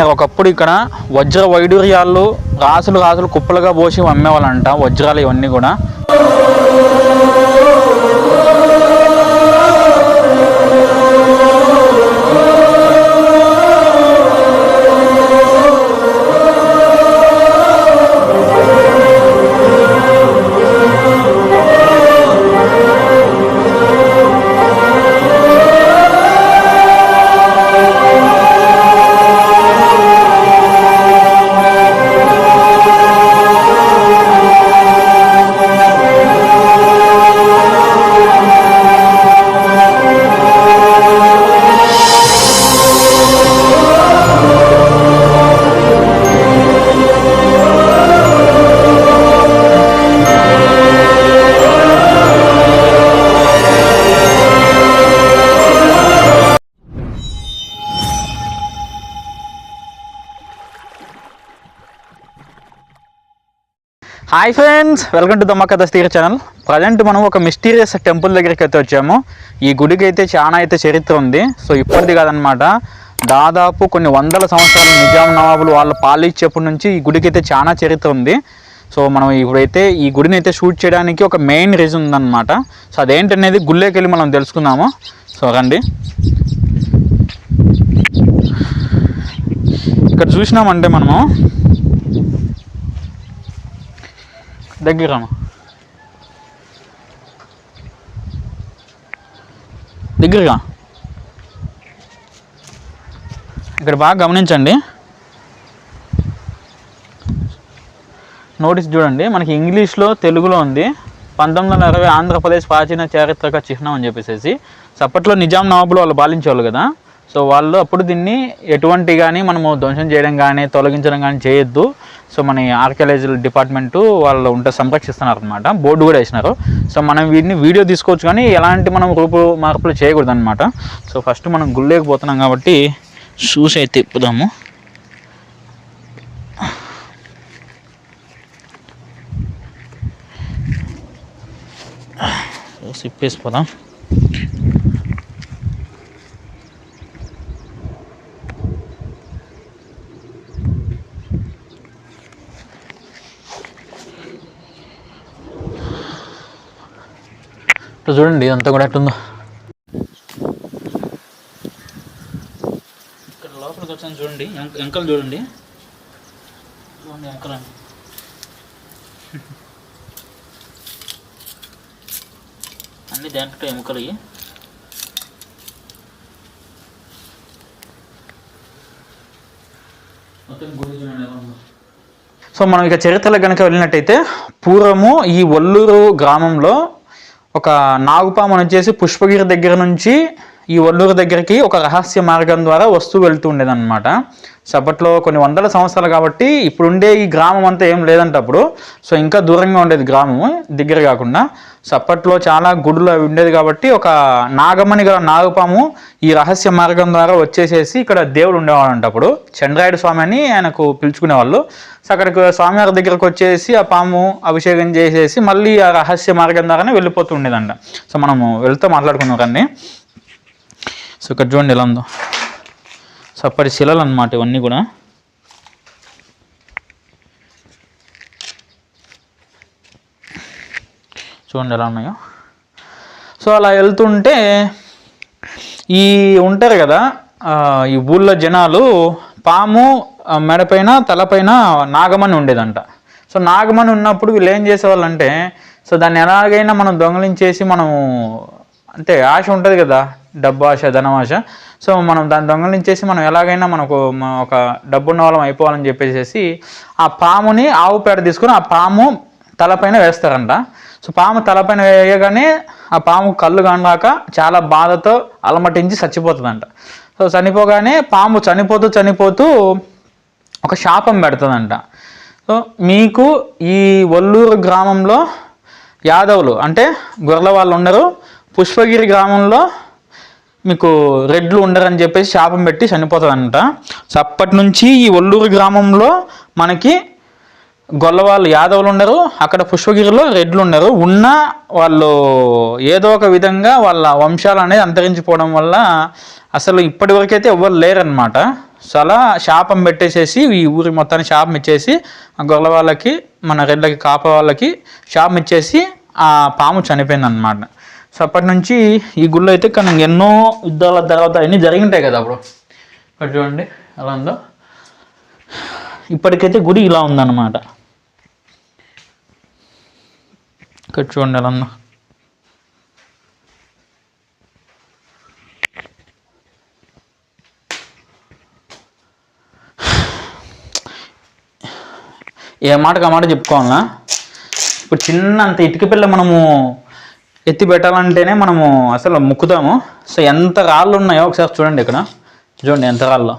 చూడండి ఒకప్పుడు ఇక్కడ వజ్ర వైడూర్యాలు రాసులు రాసులు కుప్పలుగా పోసి అమ్మేవాళ్ళంట వజ్రాలు ఇవన్నీ కూడా. హాయ్ ఫ్రెండ్స్ వెల్కమ్ టు దమ్మ కథ స్థిర ఛానల్. ప్రజెంట్ మనం ఒక మిస్టీరియస్ టెంపుల్ దగ్గరికి అయితే వచ్చాము. ఈ గుడికి అయితే చాలా అయితే చరిత్ర ఉంది. సో ఇప్పటిది కాదనమాట దాదాపు కొన్ని వందల సంవత్సరాలు నిజాం నవాబులు వాళ్ళ పాలించేప్పటి నుంచి ఈ గుడికి అయితే చాలా చరిత్ర ఉంది. సో మనం ఇప్పుడైతే ఈ గుడిని అయితే షూట్ చేయడానికి ఒక మెయిన్ రీజన్ ఉందన్నమాట. సో అదేంటనేది గుళ్ళేకి వెళ్ళి మనం తెలుసుకుందాము. సో రండి. ఇక్కడ చూసినామంటే మనము దగ్గర దగ్గరగా? ఇక్కడ బాగా గమనించండి. నోటీస్ చూడండి మనకి ఇంగ్లీష్లో తెలుగులో ఉంది. పంతొమ్మిది వందల అరవై ఆంధ్రప్రదేశ్ ప్రాచీన చారిత్రక చిహ్నం అని చెప్పేసి అప్పట్లో నిజాం నవాబులు వాళ్ళు పాలించేవాళ్ళు కదా. సో వాళ్ళు అప్పుడు దీన్ని ఎటువంటి కానీ మనము ధ్వంసం చేయడం కానీ తొలగించడం కానీ చేయొద్దు. సో మన ఆర్కియాలజీ డిపార్ట్మెంటు వాళ్ళు ఉంటే సంరక్షిస్తున్నారు అనమాట బోర్డు కూడా వేసినారు. సో మనం వీటిని వీడియో తీసుకోవచ్చు కానీ ఎలాంటి మనం రూపు మార్పులు చేయకూడదు అనమాట సో ఫస్ట్ మనం గుళ్ళేకపోతున్నాం కాబట్టి షూస్ అయితే ఇప్పుదాము సిప్పేసిపోదాం ఇప్పుడు చూడండి ఇదంతా కూడా ఎట్టుందో ఇక్కడ లోపలికి వచ్చాను చూడండి ఎంక- ఎంకలు చూడండి. చూడండి ఎంకలు అన్ని దాంట్లో ఎముకలు. సో మనం ఇక చరిత్రలో కనుక వెళ్ళినట్టయితే పూర్వము ఈ ఒల్లూరు గ్రామంలో ఒక నాగుపాము వచ్చేసి పుష్పగిరి దగ్గర నుంచి ఈ ఒల్లూరు దగ్గరికి ఒక రహస్య మార్గం ద్వారా వస్తూ వెళ్తూ ఉండేదన్నమాట. సో అప్పట్లో కొన్ని వందల సంవత్సరాలు కాబట్టి ఇప్పుడుండే ఈ గ్రామం అంతా ఏం లేదంట అప్పుడు. సో ఇంకా దూరంగా ఉండేది గ్రామము దగ్గర కాకుండా. సో అప్పట్లో చాలా గుడులు అవి ఉండేది కాబట్టి ఒక నాగమణి గల నాగపాము ఈ రహస్య మార్గం ద్వారా వచ్చేసేసి ఇక్కడ దేవుడు ఉండేవాడంట అంటప్పుడు చంద్రాయుడు స్వామి అని ఆయనకు పిలుచుకునేవాళ్ళు. సో అక్కడికి స్వామివారి దగ్గరకు వచ్చేసి ఆ పాము అభిషేకం చేసేసి మళ్ళీ ఆ రహస్య మార్గం ద్వారానే వెళ్ళిపోతూ ఉండేదంట. సో మనము వెళ్తూ మాట్లాడుకున్నాం కానీ సో ఇక్కడ చూడండి ఎలా ఉందో. సో అప్పటి శిలలు అనమాట ఇవన్నీ కూడా. చూడండి ఎలా ఉన్నాయో. సో అలా వెళ్తుంటే ఈ ఉంటారు కదా ఈ ఊళ్ళో జనాలు పాము మెడపైన తలపైన నాగమణి ఉండేదంట. సో నాగమణి ఉన్నప్పుడు వీళ్ళు ఏం చేసేవాళ్ళంటే సో దాన్ని ఎలాగైనా మనం దొంగలించేసి మనము అంటే ఆశ ఉంటుంది కదా డబ్బు ఆశ ధనం సో మనం దాని దొంగలించేసి మనం ఎలాగైనా మనకు ఒక డబ్బున్న వాళ్ళం అయిపోవాలని చెప్పేసి ఆ పాముని ఆవు పేడ తీసుకుని ఆ పాము తలపైన వేస్తారంట. సో పాము తలపైన వేయగానే ఆ పాము కళ్ళు కానరాక చాలా బాధతో అలమటించి చచ్చిపోతుందంట. సో చనిపోగానే పాము చనిపోతూ చనిపోతూ ఒక శాపం పెడుతుందంట. సో మీకు ఈ ఒల్లూరు గ్రామంలో యాదవులు అంటే గొర్రెల వాళ్ళు ఉండరు. పుష్పగిరి గ్రామంలో మీకు రెడ్లు ఉండరని చెప్పేసి శాపం పెట్టి చనిపోతుందంట సో అప్పటి నుంచి ఈ ఒల్లూరు గ్రామంలో మనకి గొల్లవాళ్ళు యాదవులు ఉండరు అక్కడ పుష్పగిరిలో రెడ్లు ఉండరు. ఉన్న వాళ్ళు ఏదో ఒక విధంగా వాళ్ళ వంశాలు అనేది అంతరించిపోవడం వల్ల అసలు ఇప్పటి వరకైతే ఎవ్వరు లేరనమాట సో అలా శాపం పెట్టేసేసి ఈ ఊరి మొత్తాన్ని శాపం ఇచ్చేసి ఆ గొల్లవాళ్ళకి వాళ్ళకి మన రెడ్లకి కాప వాళ్ళకి శాపం ఇచ్చేసి ఆ పాము చనిపోయిందనమాట సో అప్పటి నుంచి ఈ గుళ్ళు అయితే కానీ ఎన్నో యుద్ధాల తర్వాత అన్నీ జరిగింటాయి కదా అప్పుడు ఇక్కడ చూడండి ఎలా ఉందో. ఇప్పటికైతే గుడి ఇలా ఉందన్నమాట. ఇక్కడ చూడండి ఎలా ఉందో. ఏ మాటకు ఆ మాట చెప్పుకోవాలా ఇప్పుడు చిన్న అంత ఇటుక పిల్ల మనము ఎత్తి పెట్టాలంటేనే మనము అసలు ముక్కుతాము సో ఎంత రాళ్ళు ఉన్నాయో ఒకసారి చూడండి ఇక్కడ. చూడండి ఎంత రాళ్ళు.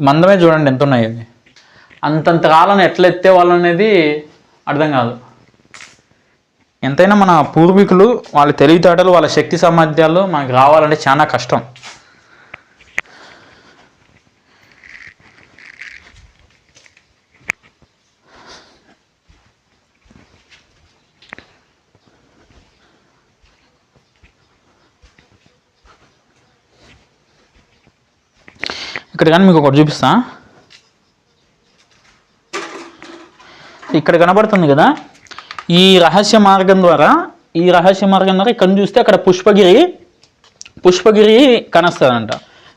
మందమే చూడండి ఎంత ఉన్నాయి అవి. అంతంత రాళ్ళను ఎట్లా ఎత్తేవాళ్ళు అనేది అర్థం కాదు. ఎంతైనా మన పూర్వీకులు వాళ్ళ తెలివితేటలు వాళ్ళ శక్తి సామర్థ్యాలు మనకు రావాలంటే చాలా కష్టం. ఇక్కడ కానీ మీకు ఒకటి చూపిస్తా. ఇక్కడ కనబడుతుంది కదా? ఈ రహస్య మార్గం ద్వారా ఈ రహస్య మార్గం ద్వారా ఇక్కడ చూస్తే అక్కడ పుష్పగిరి పుష్పగిరి కనస్తుందంట.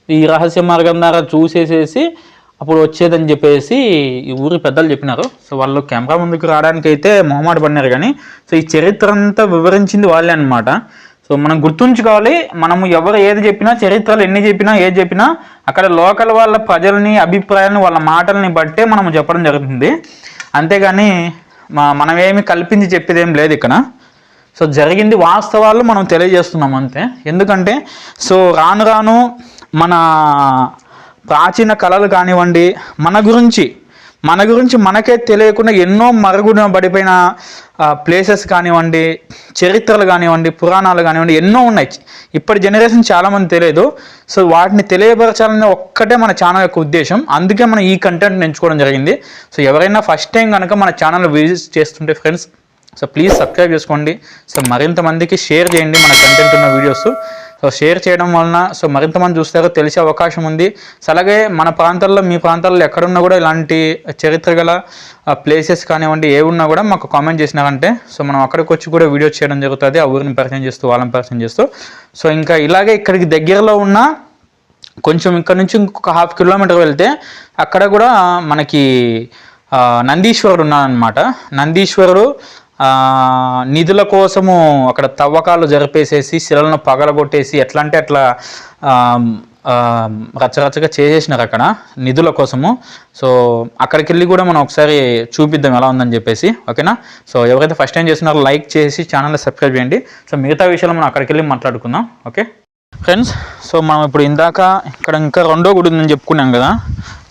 ఈ రహస్య మార్గం ద్వారా చూసేసేసి అప్పుడు వచ్చేదని చెప్పేసి ఈ ఊరి పెద్దలు చెప్పినారు. సో వాళ్ళు కెమెరా ముందుకు రావడానికి అయితే మొహమాట పడినారు కానీ సో ఈ చరిత్ర అంతా వివరించింది వాళ్ళే అనమాట సో మనం గుర్తుంచుకోవాలి మనము ఎవరు ఏది చెప్పినా చరిత్రలు ఎన్ని చెప్పినా ఏది చెప్పినా అక్కడ లోకల్ వాళ్ళ ప్రజల్ని అభిప్రాయాలను వాళ్ళ మాటల్ని బట్టే మనం చెప్పడం జరుగుతుంది. అంతేగాని మనం మనమేమి కల్పించి చెప్పేది ఏం లేదు ఇక్కడ. సో జరిగింది వాస్తవాలు మనం తెలియజేస్తున్నాం అంతే. ఎందుకంటే సో రాను రాను మన ప్రాచీన కళలు కానివ్వండి మన గురించి మన గురించి మనకే తెలియకుండా ఎన్నో మరుగున పడిపోయిన ప్లేసెస్ కానివ్వండి చరిత్రలు కానివ్వండి పురాణాలు కానివ్వండి ఎన్నో ఉన్నాయి. ఇప్పటి జనరేషన్ చాలామంది తెలియదు. సో వాటిని తెలియపరచాలనే ఒక్కటే మన ఛానల్ యొక్క ఉద్దేశం. అందుకే మనం ఈ కంటెంట్ ఎంచుకోవడం జరిగింది. సో ఎవరైనా ఫస్ట్ టైం కనుక మన ఛానల్ విజిట్ చేస్తుంటే ఫ్రెండ్స్ సో ప్లీజ్ సబ్స్క్రైబ్ చేసుకోండి. సో మరింత మందికి షేర్ చేయండి మన కంటెంట్ ఉన్న వీడియోస్ సో షేర్ చేయడం వలన సో మరింత మంది చూస్తారో తెలిసే అవకాశం ఉంది. సో అలాగే మన ప్రాంతాల్లో మీ ప్రాంతాల్లో ఎక్కడున్నా కూడా ఇలాంటి చరిత్ర గల ప్లేసెస్ కానివ్వండి ఏ ఉన్నా కూడా మాకు కామెంట్ చేసినారంటే సో మనం అక్కడికి వచ్చి కూడా వీడియో చేయడం జరుగుతుంది ఆ ఊరిని పరిచయం చేస్తూ వాళ్ళని పరిచయం చేస్తూ. సో ఇంకా ఇలాగే ఇక్కడికి దగ్గరలో ఉన్న కొంచెం ఇక్కడ నుంచి ఇంకొక హాఫ్ కిలోమీటర్ వెళ్తే అక్కడ కూడా మనకి నందీశ్వరుడు ఉన్నాడనమాట నందీశ్వరుడు నిధుల కోసము అక్కడ తవ్వకాలు జరిపేసేసి శిలలను పగలగొట్టేసి ఎట్లా అంటే అట్లా రచ్చరచ్చగా చేసేసినారు అక్కడ నిధుల కోసము. సో అక్కడికి వెళ్ళి కూడా మనం ఒకసారి చూపిద్దాం ఎలా ఉందని చెప్పేసి ఓకేనా? సో ఎవరైతే ఫస్ట్ టైం చేస్తున్నారో లైక్ చేసి ఛానల్ని సబ్స్క్రైబ్ చేయండి. సో మిగతా విషయాలు మనం అక్కడికి వెళ్ళి మాట్లాడుకుందాం ఓకే? ఫ్రెండ్స్ సో మనం ఇప్పుడు ఇందాక ఇక్కడ ఇంకా రెండో గుడి ఉందని చెప్పుకున్నాం కదా?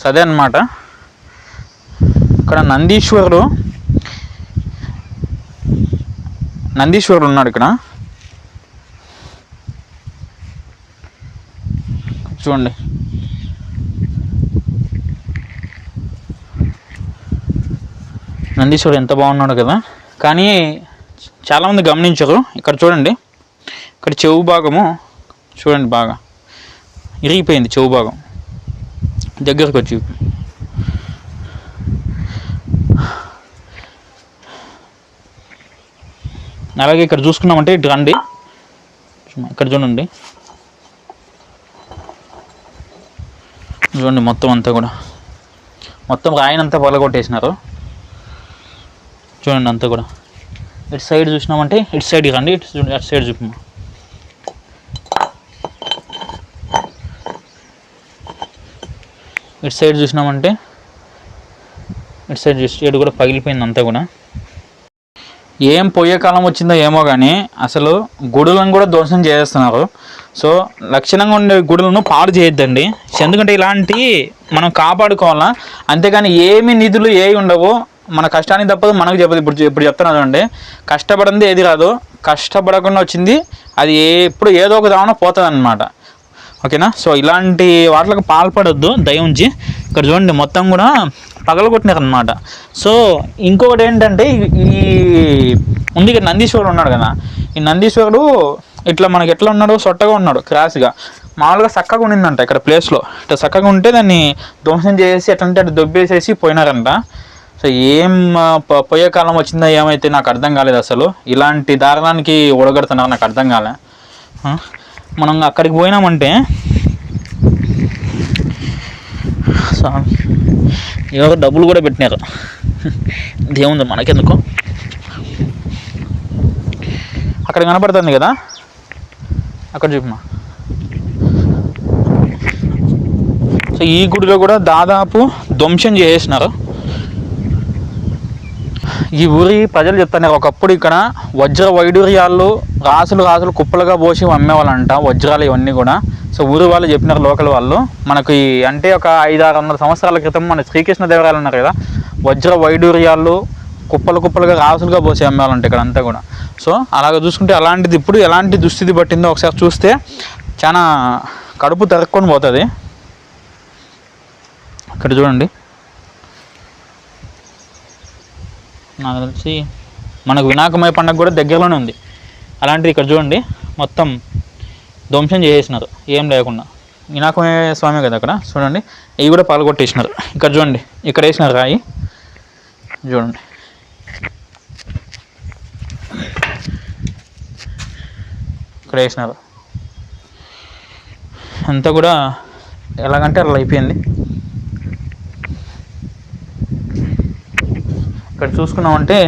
సో అదే అనమాట ఇక్కడ నందీశ్వరుడు నందీశ్వరుడు ఉన్నాడు ఇక్కడ. చూడండి. నందీశ్వరుడు ఎంత బాగున్నాడు కదా. కానీ చాలామంది గమనించరు. ఇక్కడ చూడండి. ఇక్కడ చెవు భాగము చూడండి బాగా. ఇరిగిపోయింది చెవు భాగం. దగ్గరకు వచ్చి అలాగే ఇక్కడ చూసుకున్నామంటే ఇటు రండి. ఇక్కడ చూడండి. చూడండి మొత్తం అంతా కూడా. మొత్తం రాయినంతా పొలగొట్టేసినారు చూడండి అంతా కూడా. ఇటు సైడ్ చూసినామంటే ఇటు సైడ్ రండి ఇటు చూడండి అటు సైడ్ చూపమ్మా ఇటు సైడ్ చూసినామంటే ఇటు సైడ్ చూసి ఇటు కూడా పగిలిపోయింది అంతా కూడా. ఏం పోయే కాలం వచ్చిందో ఏమో కానీ అసలు గుడులను కూడా దోషం చేస్తున్నారు సో లక్షణంగా ఉండే గుడులను పాడు చేయొద్దండి. ఎందుకంటే ఇలాంటి మనం కాపాడుకోవాలా. అంతేగాని ఏమి నిధులు ఏవి ఉండవు. మన కష్టానికి తప్పదు మనకు చెప్పదు. ఇప్పుడు ఇప్పుడు చెప్తున్నాను అండి కష్టపడింది ఏది రాదు కష్టపడకుండా వచ్చింది. అది ఎప్పుడు ఏదో ఒక దావన పోతుంది అనమాట ఓకేనా? సో ఇలాంటి వాటికి పాల్పడొద్దు. దయ ఉంచి ఇక్కడ చూడండి మొత్తం కూడా పగలగొట్టినారు అనమాట సో ఇంకొకటి ఏంటంటే ఈ- ఉంది ఇక్కడ నందీశ్వరుడు ఉన్నాడు కదా. ఈ నందీశ్వరుడు ఇట్లా మనకి ఎట్లా ఉన్నాడు? సొట్టగా ఉన్నాడు క్రాస్గా మామూలుగా చక్కగా ఉండిందంట ఇక్కడ ప్లేస్లో ఇట్లా చక్కగా ఉంటే దాన్ని ధ్వంసం చేసి ఎట్లంటే అటు దొబ్బేసేసి పోయినారంట. సో ఏం పోయే కాలం వచ్చిందో ఏమైతే నాకు అర్థం కాలేదు అసలు. ఇలాంటి దారుణానికి ఓడగడుతున్నారు నాకు అర్థం కాలే. మనం అక్కడికి పోయినామంటే స్వామి ఎవరు డబ్బులు కూడా పెట్టినారు. దేవుంది మనకెందుకు. అక్కడ కనపడుతుంది కదా? అక్కడ చూపమా. సో ఈ గుడిలో కూడా దాదాపు ధ్వంసం చేసేసినారు. ఈ ఊరి ప్రజలు చెప్తున్నారు ఒకప్పుడు ఇక్కడ వజ్ర వైడూర్యాలు రాసులు రాసులు కుప్పలుగా పోసి అమ్మేవాళ్ళంట వజ్రాలు ఇవన్నీ కూడా. సో ఊరు వాళ్ళు చెప్పినారు లోకల్ వాళ్ళు. మనకి అంటే ఒక ఐదు ఆరు వందల సంవత్సరాల క్రితం మన శ్రీకృష్ణదేవరాయలు ఉన్నారు కదా వజ్ర వైడూర్యాలు కుప్పలు కుప్పలుగా రాసులుగా పోసి అమ్మేవాళ్ళంట ఇక్కడ అంతా కూడా. సో అలాగ చూసుకుంటే అలాంటిది ఇప్పుడు ఎలాంటి దుస్థితి పట్టిందో ఒకసారి చూస్తే చాలా కడుపు తరుక్కొని పోతుంది. ఇక్కడ చూడండి. నాకు తెలిసి మనకు వినాయకమయ పండుగ కూడా దగ్గరలోనే ఉంది. అలాంటిది ఇక్కడ చూడండి. మొత్తం ధ్వంసం చేసేసినారు. ఏం లేకుండా. వినాయకమయ స్వామి కదా అక్కడ? చూడండి. ఇవి కూడా పాల్గొట్టేసినారు ఇక్కడ చూడండి. ఇక్కడ వేసినారు రాయి చూడండి. ఇక్కడ వేసినారు. అంతా కూడా ఎలాగంటే అలా అయిపోయింది. ఇక్కడ చూసుకున్నామంటే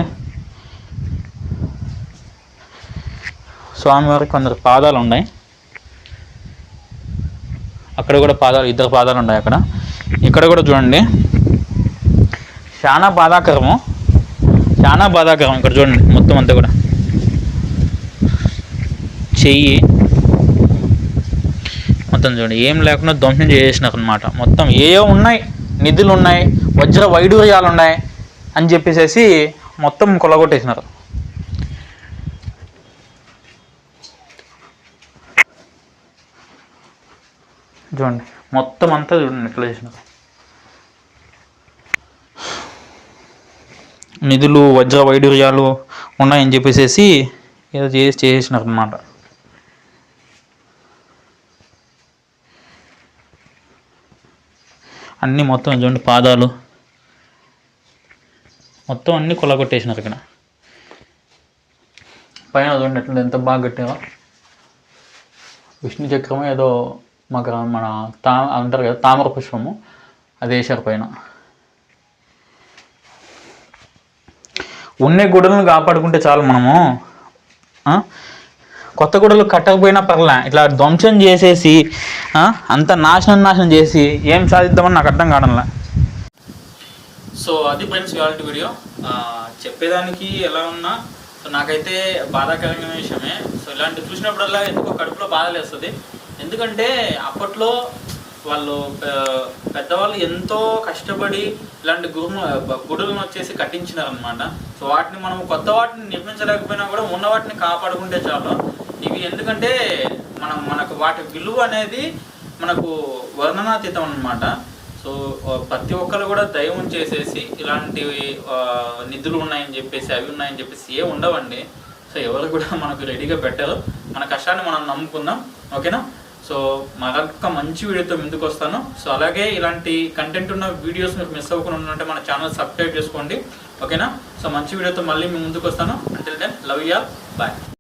స్వామివారికి కొందరు పాదాలు ఉన్నాయి. అక్కడ కూడా పాదాలు ఇద్దరు పాదాలు ఉన్నాయి అక్కడ. ఇక్కడ కూడా చూడండి. చాలా బాధాకరము. చాలా బాధాకరం ఇక్కడ చూడండి మొత్తం అంతా కూడా. చెయ్యి. మొత్తం చూడండి. ఏం లేకుండా ధ్వంసం చేసేసినారు అనమాట మొత్తం ఏవో ఉన్నాయి నిధులు ఉన్నాయి వజ్ర వైడూర్యాలు ఉన్నాయి అని చెప్పేసి మొత్తం కొలగొట్టేసినారు. చూడండి. మొత్తం అంతా చూడండి ఎట్లా చేసినారు నిధులు వజ్ర వైడూర్యాలు ఉన్నాయని చెప్పేసి ఏదో చేసి చేసేసినారు అనమాట అన్నీ మొత్తం చూడండి పాదాలు. మొత్తం అన్నీ కొలగొట్టేసినారు ఇక్కడ. పైన చూడండి ఎట్లా ఎంత బాగా కట్టారో విష్ణు చక్రమే ఏదో మాకు మన తా అంటారు కదా తామర పుష్పము అది వేసారు పైన. ఉన్న గుడలను కాపాడుకుంటే చాలు మనము కొత్త గుడలు కట్టకపోయినా పర్లే ఇట్లా ధ్వంసం చేసేసి అంత నాశనం నాశనం చేసి ఏం సాధిద్దామని నాకు అర్థం కావడంలా. సో అది ఫ్రెండ్స్ ఇవాళ వీడియో. చెప్పేదానికి ఎలా ఉన్నా సో నాకైతే బాధాకరమైన విషయమే. సో ఇలాంటి చూసినప్పుడల్లా ఎందుకో కడుపులో బాధ లేస్తుంది ఎందుకంటే అప్పట్లో వాళ్ళు పెద్దవాళ్ళు ఎంతో కష్టపడి ఇలాంటి గురు గుడులను వచ్చేసి కట్టించినారనమాట సో వాటిని మనం కొత్త వాటిని నిర్మించలేకపోయినా కూడా ఉన్న వాటిని కాపాడుకుంటే చాలు. ఇవి ఎందుకంటే మనం మనకు వాటి విలువ అనేది మనకు వర్ణనాతీతం అనమాట సో ప్రతి ఒక్కరు కూడా దైవం చేసేసి ఇలాంటివి నిధులు ఉన్నాయని చెప్పేసి అవి ఉన్నాయని చెప్పేసి ఏ ఉండవండి. సో ఎవరు కూడా మనకు రెడీగా పెట్టరు. మన కష్టాన్ని మనం నమ్ముకుందాం. ఓకేనా? సో మరొక మంచి వీడియోతో ముందుకు వస్తాను. సో అలాగే ఇలాంటి కంటెంట్ ఉన్న వీడియోస్ మీకు మిస్ అవ్వకుండా ఉంటే మన ఛానల్ సబ్స్క్రైబ్ చేసుకోండి. ఓకేనా సో మంచి వీడియోతో మళ్ళీ మీ ముందుకు వస్తాను. Until then love you all bye